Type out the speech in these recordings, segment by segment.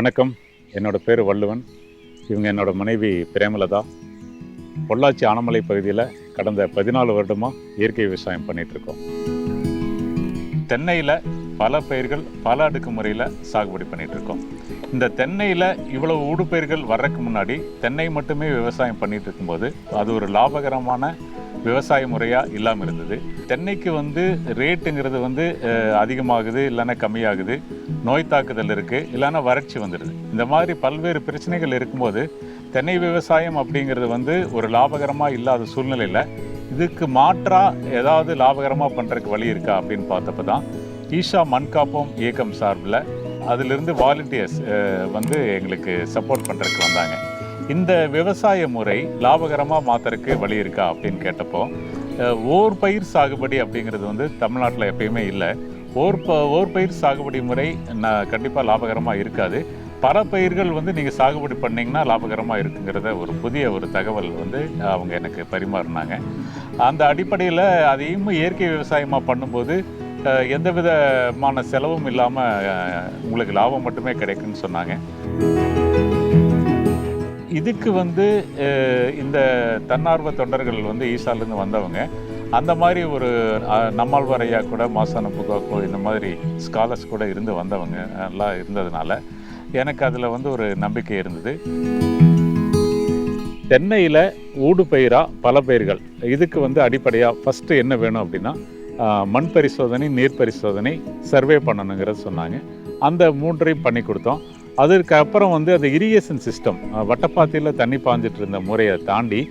வணக்கம். என்னோடய பேர் வள்ளுவன். இவங்க என்னோட மனைவி பிரேமலதா. பொள்ளாச்சி ஆனமலை பகுதியில் கடந்த பதினாலு வருடமாக இயற்கை விவசாயம் பண்ணிகிட்ருக்கோம் இருக்கோம். தென்னையில் பல பயிர்கள் பல அடுக்கு முறையில் சாகுபடி பண்ணிகிட்ருக்கோம் இருக்கோம். இந்த தென்னையில் இவ்வளவு ஊடுபயிர்கள் வர்றதுக்கு முன்னாடி தென்னை மட்டுமே விவசாயம் பண்ணிகிட்டு இருக்கும்போது அது ஒரு லாபகரமான விவசாய முறையாக இல்லாமல் இருந்தது. தென்னைக்கு வந்து ரேட்டுங்கிறது வந்து அதிகமாகுது இல்லைன்னா கம்மியாகுது. நோய் தாக்குதல் இருக்குது இல்லைன்னா வறட்சி வந்துடுது இந்த மாதிரி பல்வேறு பிரச்சனைகள் இருக்கும்போது தென்னை விவசாயம் அப்படிங்கிறது வந்து ஒரு லாபகரமாக இல்லாத சூழ்நிலையில் இதுக்கு மாற்றாக ஏதாவது லாபகரமாக பண்ணுறதுக்கு வழி இருக்கா அப்படின்னு பார்த்தப்ப தான் ஈஷா மண்காப்போம் இயக்கம் சார்பில் அதிலிருந்து வாலண்டியர்ஸ் வந்து எங்களுக்கு சப்போர்ட் பண்ணுறதுக்கு வந்தாங்க. இந்த விவசாய முறை லாபகரமாக மாற்றுறதுக்கு வழி இருக்கா அப்படின்னு கேட்டப்போ ஓர் பயிர் சாகுபடி அப்படிங்கிறது வந்து தமிழ்நாட்டில் எப்பயுமே இல்லை. ஓர் ப ஓர் பயிர் சாகுபடி முறை நான் கண்டிப்பாக லாபகரமாக இருக்காது. பல பயிர்கள் வந்து நீங்கள் சாகுபடி பண்ணிங்கன்னா லாபகரமாக இருக்குங்கிறத ஒரு புதிய ஒரு தகவல் வந்து அவங்க எனக்கு பரிமாறினாங்க. அந்த அடிப்படையில் அதையும் இயற்கை விவசாயமாக பண்ணும்போது எந்த விதமான செலவும் இல்லாமல் உங்களுக்கு லாபம் மட்டுமே கிடைக்குன்னு சொன்னாங்க. இதுக்கு வந்து இந்த தன்னார்வ தொண்டர்கள் வந்து ஈசாலேருந்து வந்தவங்க. அந்த மாதிரி ஒரு அஹ், நம்மாழ்வார் ஐயா கூட மாசான புகாக்கோ இந்த மாதிரி ஸ்காலர்ஸ் கூட இருந்து வந்தவங்க எல்லாம் இருந்ததுனால எனக்கு அதில் வந்து ஒரு நம்பிக்கை இருந்தது. தென்னையில் ஊடு பயிராக பல பயிர்கள். இதுக்கு வந்து அடிப்படையாக ஃபஸ்ட்டு என்ன வேணும் அப்படின்னா மண் பரிசோதனை நீர் பரிசோதனை சர்வே பண்ணணுங்கிறத சொன்னாங்க. அந்த மூன்றையும் பண்ணி கொடுத்தோம். அதற்கு அப்புறம் வந்து அந்த இரிகேஷன் சிஸ்டம் வட்டப்பாத்தியில் தண்ணி பாஞ்சிட்டு இருந்த முறையை தாண்டி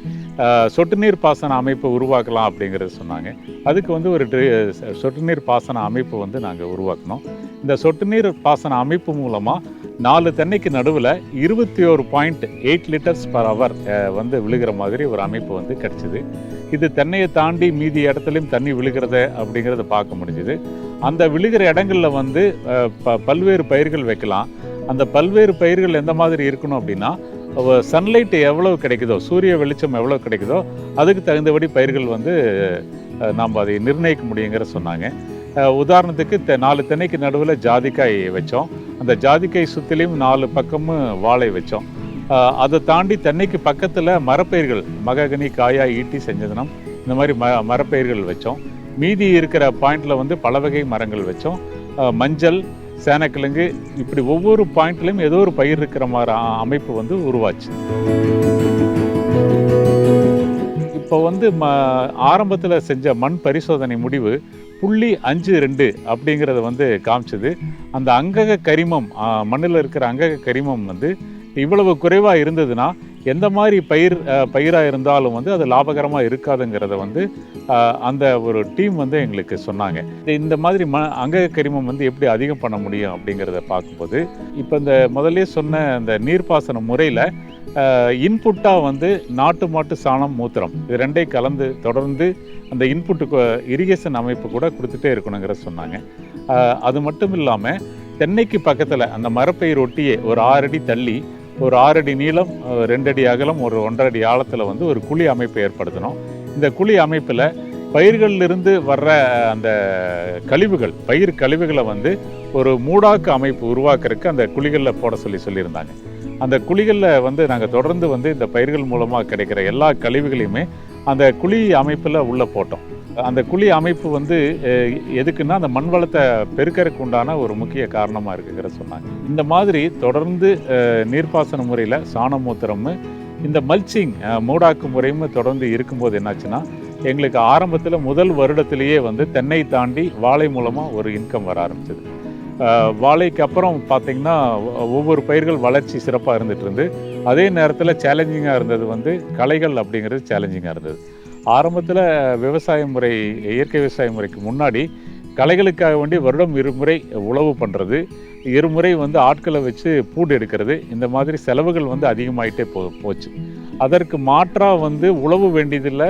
சொட்டு நீர் பாசன அமைப்பை உருவாக்கலாம் அப்படிங்கிறத சொன்னாங்க. அதுக்கு வந்து ஒரு ட்ரி- சொட்டு நீர் பாசன அமைப்பு வந்து நாங்கள் உருவாக்கினோம். இந்த சொட்டு நீர் பாசன அமைப்பு மூலமாக நாலு தென்னைக்கு நடுவில் இருபத்தி ஒரு point eight litres per hour வந்து விழுகிற மாதிரி ஒரு அமைப்பு வந்து கிடச்சிது. இது தென்னையை தாண்டி மீதி இடத்துலையும் தண்ணி விழுகிறத அப்படிங்கிறத பார்க்க முடிஞ்சுது. அந்த விழுகிற இடங்களில் வந்து ப பல்வேறு பயிர்கள் வைக்கலாம். அந்த பல்வேறு பயிர்கள் எந்த மாதிரி இருக்கணும் அப்படின்னா சன்லைட் எவ்வளவு கிடைக்குதோ சூரிய வெளிச்சம் எவ்வளோ கிடைக்குதோ அதுக்கு தகுந்தபடி பயிர்கள் வந்து நாம் அதை நிர்ணயிக்க முடியுங்கிற சொன்னாங்க. உதாரணத்துக்கு தெ- நாலு தென்னைக்கு நடுவில் ஜாதிக்காய் வச்சோம். அந்த ஜாதிக்காய் சுற்றிலையும் நாலு பக்கமும் வாழை வச்சோம். அதை தாண்டி தென்னைக்கு பக்கத்தில் மரப்பயிர்கள் மககனி காயா ஈட்டி செஞ்சதனம் இந்த மாதிரி ம மரப்பயிர்கள் வச்சோம். மீதி இருக்கிற பாயிண்டில் வந்து பல வகை மரங்கள் வச்சோம். மஞ்சள் சேனக்கிழங்கு இப்படி ஒவ்வொரு பாயிண்ட்லையும் ஏதோ ஒரு பயிர் இருக்கிற மாதிரி அமைப்பு வந்து உருவாச்சு. இப்போ வந்து ம ஆரம்பத்தில் செஞ்ச மண் பரிசோதனை முடிவு புள்ளி அஞ்சு ரெண்டு அப்படிங்கிறத வந்து காமிச்சது. அந்த அங்கக கரிமம் மண்ணில் இருக்கிற அங்கக கரிமம் வந்து இவ்வளவு குறைவாக இருந்ததுன்னா எந்த மாதிரி பயிர் பயிராக இருந்தாலும் வந்து அது லாபகரமாக இருக்காதுங்கிறத வந்து அந்த ஒரு டீம் வந்து எங்களுக்கு சொன்னாங்க. இந்த- மாதிரி ம அங்க கரிமம் வந்து எப்படி அதிகம் பண்ண முடியும் அப்படிங்கிறத பார்க்கும்போது இப்போ இந்த முதல்ல சொன்ன அந்த நீர்ப்பாசன முறையில் இன்புட்டாக வந்து நாட்டு மாட்டு சாணம் மூத்திரம் இது ரெண்டையும் கலந்து தொடர்ந்து அந்த இன்புட்டு இரிகேஷன் அமைப்பு கூட கொடுத்துட்டே இருக்கணுங்கிற சொன்னாங்க. அது மட்டும் இல்லாமல் தென்னைக்கு பக்கத்தில் அந்த மரப்பயிர் ஒட்டியே ஒரு ஆறு அடி தள்ளி ஒரு ஆறடி நீளம் ரெண்டடி ரெண்டு அடி அகலம் ஒரு ஒன்றரை அடி ஆழத்தில் வந்து ஒரு குழி அமைப்பு ஏற்படுத்தணும். இந்த குழி அமைப்பில் பயிர்களிலிருந்து வர்ற அந்த கழிவுகள் பயிர் கழிவுகளை வந்து ஒரு மூடாக்கு அமைப்பு உருவாக்குறதுக்கு அந்த குழிகளில் போட சொல்லி சொல்லியிருந்தாங்க. அந்த குழிகளில் வந்து நாங்கள் தொடர்ந்து வந்து இந்த பயிர்கள் மூலமாக கிடைக்கிற எல்லா கழிவுகளையுமே அந்த குழி அமைப்பில் உள்ளே போட்டோம். அந்த குழி அமைப்பு வந்து எதுக்குன்னா அந்த மண் வளத்தை பெருக்கறதுக்கு உண்டான ஒரு முக்கிய காரணமாக இருக்குங்கிற சொன்னாங்க. இந்த மாதிரி தொடர்ந்து நீர்ப்பாசன முறையில் சாண மூத்திரம் இந்த மல்ச்சிங் மூடாக்கு முறையும் தொடர்ந்து இருக்கும்போது என்னாச்சுன்னா எங்களுக்கு ஆரம்பத்தில் முதல் வருடத்திலேயே வந்து தென்னை தாண்டி வாழை மூலமாக ஒரு இன்கம் வர ஆரம்பிச்சது. வாழைக்கு அப்புறம் பார்த்தீங்கன்னா ஒவ்வொரு பயிர்கள் வளர்ச்சி சிறப்பாக இருந்துகிட்டு இருந்து அதே நேரத்தில் சேலஞ்சிங்காக இருந்தது வந்து களைகள் அப்படிங்கிறது சேலஞ்சிங்காக இருந்தது. ஆரம்பத்தில் விவசாய முறை இயற்கை விவசாய முறைக்கு முன்னாடி களைகளுக்காக வேண்டி வருடம் இருமுறை உழவு பண்ணுறது இருமுறை வந்து ஆட்களை வச்சு பூண்டு எடுக்கிறது. இந்த மாதிரி செலவுகள் வந்து அதிகமாயிட்டே போ போச்சு. அதற்கு மாற்றாக வந்து உழவு வேண்டியதில்லை.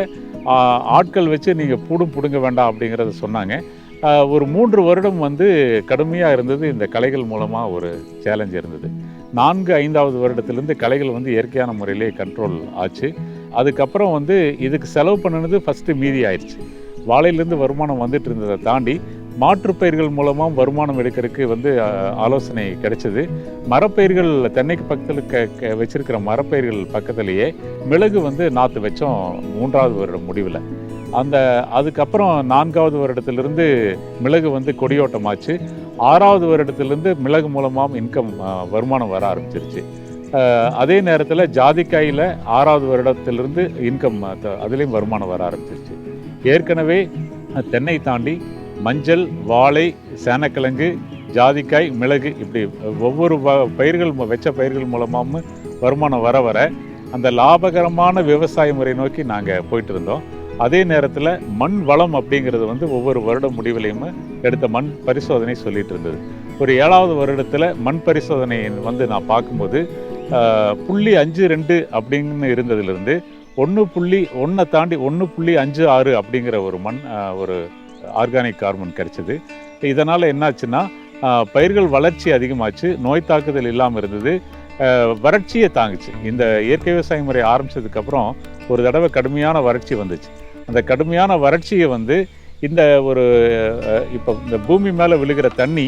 ஆட்கள் வச்சு நீங்கள் பூடும் பிடுங்க வேண்டாம் அப்படிங்கிறத சொன்னாங்க. ஒரு மூன்று வருடம் வந்து கடுமையாக இருந்தது. இந்த கலைகள் மூலமாக ஒரு சேலஞ்ச் இருந்தது. நான்கு ஐந்தாவது வருடத்திலேருந்து கலைகள் வந்து இயற்கையான முறையிலே கண்ட்ரோல் ஆச்சு. அதுக்கப்புறம் வந்து இதுக்கு செலவு பண்ணினது ஃபஸ்ட்டு மீதி ஆயிடுச்சு. வாழையிலேருந்து வருமானம் வந்துட்டு இருந்ததை தாண்டி மாற்றுப்பயிர்கள் மூலமாக வருமானம் எடுக்கிறதுக்கு வந்து ஆலோசனை கிடைச்சது. மரப்பயிர்கள் தென்னைக்கு பக்கத்தில் க க மரப்பயிர்கள் பக்கத்துலேயே மிளகு வந்து நாற்று வச்சோம் மூன்றாவது வருடம் முடிவில். அந்த அதுக்கப்புறம் நான்காவது வருடத்திலிருந்து மிளகு வந்து கொடியோட்டமாச்சு. ஆறாவது வருடத்திலிருந்து மிளகு மூலமாக இன்கம் வருமானம் வர ஆரம்பிச்சிருச்சு. அதே நேரத்தில் ஜாதிக்காயில் ஆறாவது வருடத்திலிருந்து இன்கம் அதுலேயும் வருமானம் வர ஆரம்பிச்சிருச்சு. ஏற்கனவே தென்னை தாண்டி மஞ்சள் வாழை சேனக்கிழங்கு ஜாதிக்காய் மிளகு இப்படி ஒவ்வொரு வ- பயிர்கள் வச்ச பயிர்கள் மூலமாகவும் வருமானம் வர வர அந்த லாபகரமான விவசாய முறை நோக்கி நாங்கள் போயிட்டு இருந்தோம். அதே நேரத்தில் மண் வளம் அப்படிங்கிறது வந்து ஒவ்வொரு வருடம் முடிவிலையும் எடுத்த மண் பரிசோதனை சொல்லிட்டு இருந்தது. ஒரு ஏழாவது வருடத்தில் மண் பரிசோதனை வந்து நான் பார்க்கும்போது புள்ளி அஞ்சு ரெண்டு அப்படின்னு இருந்ததுலேருந்து ஒன்று புள்ளி ஒன்றை தாண்டி ஒன்று புள்ளி அஞ்சு ஆறு அப்படிங்கிற ஒரு மண் ஒரு ஆர்கானிக் கார்பன் கிடைச்சிது. இதனால் என்னாச்சுன்னா பயிர்கள் வளர்ச்சி அதிகமாச்சு நோய் தாக்குதல் இல்லாமல் இருந்தது. வறட்சியை தாங்குச்சு. இந்த இயற்கை விவசாய முறை ஆரம்பிச்சதுக்கப்புறம் ஒரு தடவை கடுமையான வறட்சி வந்துச்சு. அந்த கடுமையான வறட்சியை வந்து இந்த ஒரு இப்போ இந்த பூமி மேலே விழுகிற தண்ணி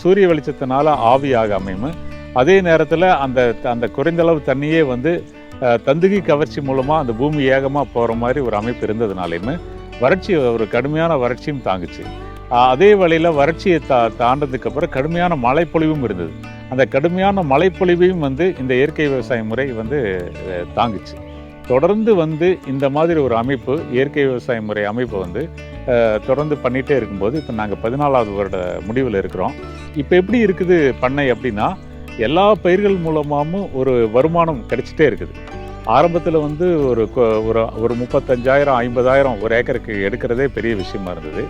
சூரிய வெளிச்சத்தினால ஆவியாகாமையும் அதே நேரத்தில் அந்த அந்த குறைந்தளவு தண்ணியே வந்து தந்துகி கவர்ச்சி மூலமாக அந்த பூமி ஏகமாக போகிற மாதிரி ஒரு அமைப்பு இருந்ததுனாலையுமே வறட்சி ஒரு கடுமையான வறட்சியும் தாங்குச்சு. அதே வழியில் வறட்சியை தா தாண்டதுக்கப்புறம் கடுமையான மழைப்பொழிவும் இருந்தது. அந்த கடுமையான மழைப்பொழிவையும் வந்து இந்த இயற்கை விவசாய முறை வந்து தாங்குச்சு. தொடர்ந்து வந்து இந்த மாதிரி ஒரு அமைப்பு இயற்கை விவசாய முறை அமைப்பு வந்து தொடர்ந்து பண்ணிகிட்டே இருக்கும்போது இப்போ நாங்கள் பதினாலாவது வருட முடிவில் இருக்கிறோம். இப்போ எப்படி இருக்குது பண்ணை அப்படின்னா எல்லா பயிர்கள் மூலமாகவும் ஒரு வருமானம் கிடைச்சிட்டே இருக்குது. ஆரம்பத்தில் வந்து ஒரு ஒரு ஒரு முப்பத்தஞ்சாயிரம் ஐம்பதாயிரம் ஒரு ஏக்கருக்கு எடுக்கிறதே பெரிய விஷயமா இருந்தது.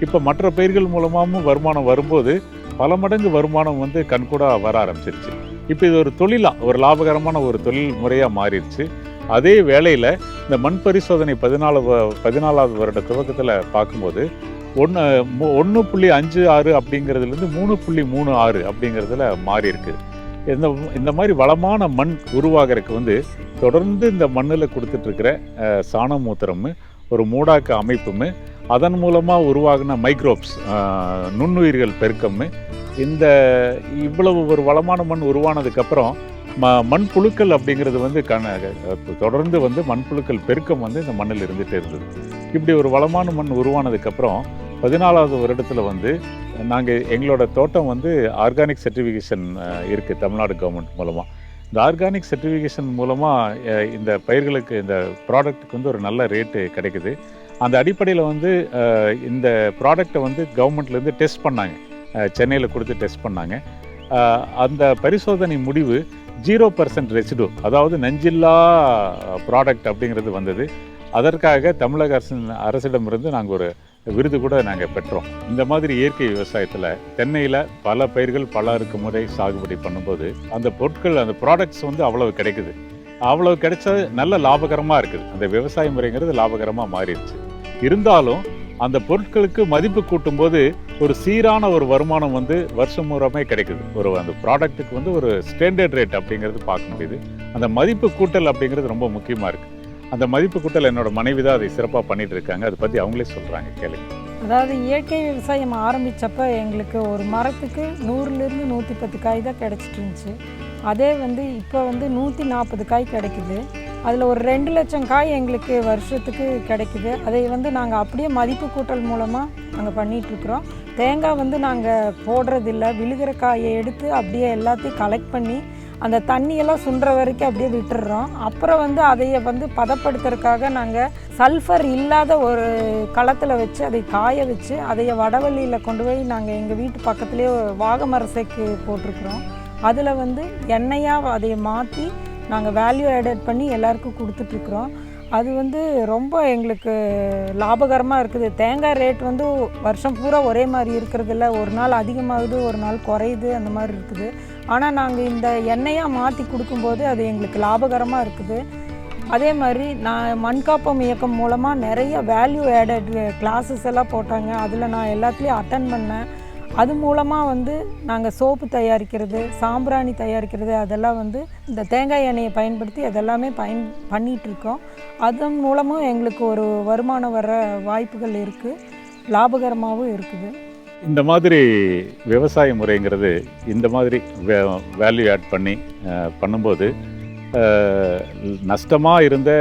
இப்போ மற்ற பயிர்கள் மூலமாகவும் வருமானம் வரும்போது பல மடங்கு வருமானம் வந்து கண்கூடாக வர ஆரம்பிச்சிருச்சு. இப்போ இது ஒரு தொழிலாக ஒரு லாபகரமான ஒரு தொழில் முறையாக மாறிடுச்சு. அதே வேளையில் இந்த மண் பரிசோதனை பதினாலு வ- பதினாலாவது வருட துவக்கத்தில் பார்க்கும்போது ஒன்று ஒன்று புள்ளி அஞ்சு ஆறு அப்படிங்கிறதுலேருந்து மூணு புள்ளி மூணு ஆறு அப்படிங்கிறதுல மாறி இந்த இந்த மாதிரி வளமான மண் உருவாகிறதுக்கு வந்து தொடர்ந்து இந்த மண்ணில் கொடுத்துட்ருக்கிற சாண மூத்திரம் ஒரு மூடாக்க அமைப்பும் அதன் மூலமாக உருவாகின மைக்ரோப்ஸ் நுண்ணுயிர்கள் பெருக்கம் இந்த இவ்வளவு ஒரு வளமான மண் உருவானதுக்கப்புறம் ம மண்புழுக்கள் அப்படிங்கிறது வந்து கண தொடர்ந்து வந்து மண்புழுக்கள் பெருக்கம் வந்து இந்த மண்ணில் இருந்துகிட்டே இருந்தது. இப்படி ஒரு வளமான மண் உருவானதுக்கப்புறம் பதினாலாவது வருடத்தில் வந்து நாங்கள் எங்களோட தோட்டம் வந்து ஆர்கானிக் சர்டிஃபிகேஷன் இருக்குது தமிழ்நாடு கவர்மெண்ட் மூலமாக இந்த ஆர்கானிக் சர்டிஃபிகேஷன் மூலமாக இந்த பயிர்களுக்கு இந்த ப்ராடக்ட்டுக்கு வந்து ஒரு நல்ல ரேட்டு கிடைக்குது. அந்த அடிப்படையில் வந்து இந்த ப்ராடக்டை வந்து கவர்மெண்ட்லேருந்து டெஸ்ட் பண்ணாங்க. சென்னையில் கொடுத்து டெஸ்ட் பண்ணாங்க. அந்த பரிசோதனை முடிவு ஜீரோ பர்சன்ட் ரெசிடு அதாவது நஞ்சில்லா ப்ராடக்ட் அப்படிங்கிறது வந்தது. அதற்காக தமிழக அரசின் அரசிடமிருந்து நாங்கள் ஒரு விருது கூட நாங்கள் பெற்றோம். இந்த மாதிரி இயற்கை விவசாயத்தில் தென்னையில் பல பயிர்கள் பல இருக்கு முறை சாகுபடி பண்ணும்போது அந்த பொருட்கள் அந்த ப்ராடக்ட்ஸ் வந்து அவ்வளவு கிடைக்குது. அவ்வளவு கிடைச்சது நல்ல லாபகரமாக இருக்குது. அந்த விவசாய முறைங்கிறது லாபகரமாக மாறிடுச்சு. இருந்தாலும் அந்த பொருட்களுக்கு மதிப்பு கூட்டும்போது ஒரு சீரான ஒரு வருமானம் வந்து வருஷம் முறமே கிடைக்குது. ஒரு அந்த ப்ராடக்ட்டுக்கு வந்து ஒரு ஸ்டாண்டர்ட் ரேட் அப்படிங்கிறது பார்க்க முடியுது. அந்த மதிப்பு கூட்டல் அப்படிங்கிறது ரொம்ப முக்கியமாக இருக்குது அந்த மதிப்பு கூட்டல் என்னோட மனைவி தான் அதை சிறப்பாக பண்ணிட்டு இருக்காங்க. அதை பற்றி அவங்களே சொல்கிறாங்க கேளுங்க அதாவது இயற்கை விவசாயம் ஆரம்பித்தப்ப எங்களுக்கு ஒரு மரத்துக்கு நூறுலேருந்து நூற்றி பத்து காய் தான் கிடச்சிட்டு இருந்துச்சு. அதே வந்து இப்போ வந்து நூற்றி நாற்பது காய் கிடைக்குது. அதில் ஒரு ரெண்டு லட்சம் காய் எங்களுக்கு வருஷத்துக்கு கிடைக்குது. அதை வந்து நாங்கள் அப்படியே மதிப்பு கூட்டல் மூலமாக நாங்கள் பண்ணிகிட்ருக்குறோம் தேங்காய் வந்து நாங்கள் போடுறதில்ல. விழுகிற காயை எடுத்து அப்படியே எல்லாத்தையும் கலெக்ட் பண்ணி அந்த தண்ணியெல்லாம் சுண்டுற வரைக்கும் அப்படியே விட்டுடுறோம் அப்புறம் வந்து அதையை வந்து பதப்படுத்துறதுக்காக நாங்கள் சல்ஃபர் இல்லாத ஒரு களத்தில் வச்சு அதை காய வச்சு அதைய வடவள்ளியில் கொண்டு போய் நாங்கள் எங்கள் வீட்டு பக்கத்துலேயே வாகமரசைக்கு போட்டிருக்கிறோம். அதில் வந்து எண்ணெயாக அதை மாற்றி நாங்கள் வேல்யூ ஆடட் பண்ணி எல்லாருக்கும் கொடுத்துட்ருக்குறோம் அது வந்து ரொம்ப எங்களுக்கு லாபகரமாக இருக்குது. தேங்காய் ரேட் வந்து வருஷம் பூரா ஒரே மாதிரி இருக்கிறதில்ல. ஒரு நாள் அதிகமாகுது ஒரு நாள் குறையுது அந்த மாதிரி இருக்குது. ஆனால் நாங்கள் இந்த எண்ணெயாக மாற்றி கொடுக்கும்போது அது எங்களுக்கு லாபகரமாக இருக்குது. அதே மாதிரி நான் மண்காப்பம் இயக்கம் மூலமாக நிறைய வேல்யூ ஆடட் கிளாஸஸ் எல்லாம் போட்டாங்க. அதில் நான் எல்லாத்துலேயும் அட்டன் பண்ணேன். அது மூலமாக வந்து நாங்கள் சோப்பு தயாரிக்கிறது சாம்பிராணி தயாரிக்கிறது அதெல்லாம் வந்து இந்த தேங்காய் எண்ணெயை பயன்படுத்தி அதெல்லாமே பயன் பண்ணிகிட்ருக்கோம் அதன் மூலமும் எங்களுக்கு ஒரு வருமானம் வர வாய்ப்புகள் இருக்குது லாபகரமாகவும் இருக்குது. இந்த மாதிரி விவசாய முறைங்கிறது இந்த மாதிரி வே வேல்யூ ஆட் பண்ணி பண்ணும்போது நஷ்டமாக இருந்த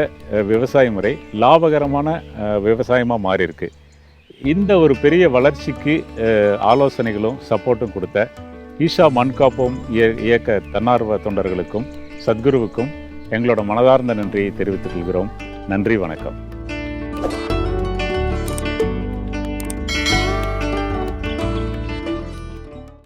விவசாய முறை லாபகரமான விவசாயமாக மாறியிருக்கு. இந்த ஒரு பெரிய வளர்ச்சிக்கு ஆலோசனைகளும் சப்போர்ட்டும் கொடுத்த ஈஷா மண்காப்போம் இய- இயக்க தன்னார்வ தொண்டர்களுக்கும் சத்குருவுக்கும் எங்களோட மனதார்ந்த நன்றியை தெரிவித்துக் கொள்கிறோம். நன்றி வணக்கம்.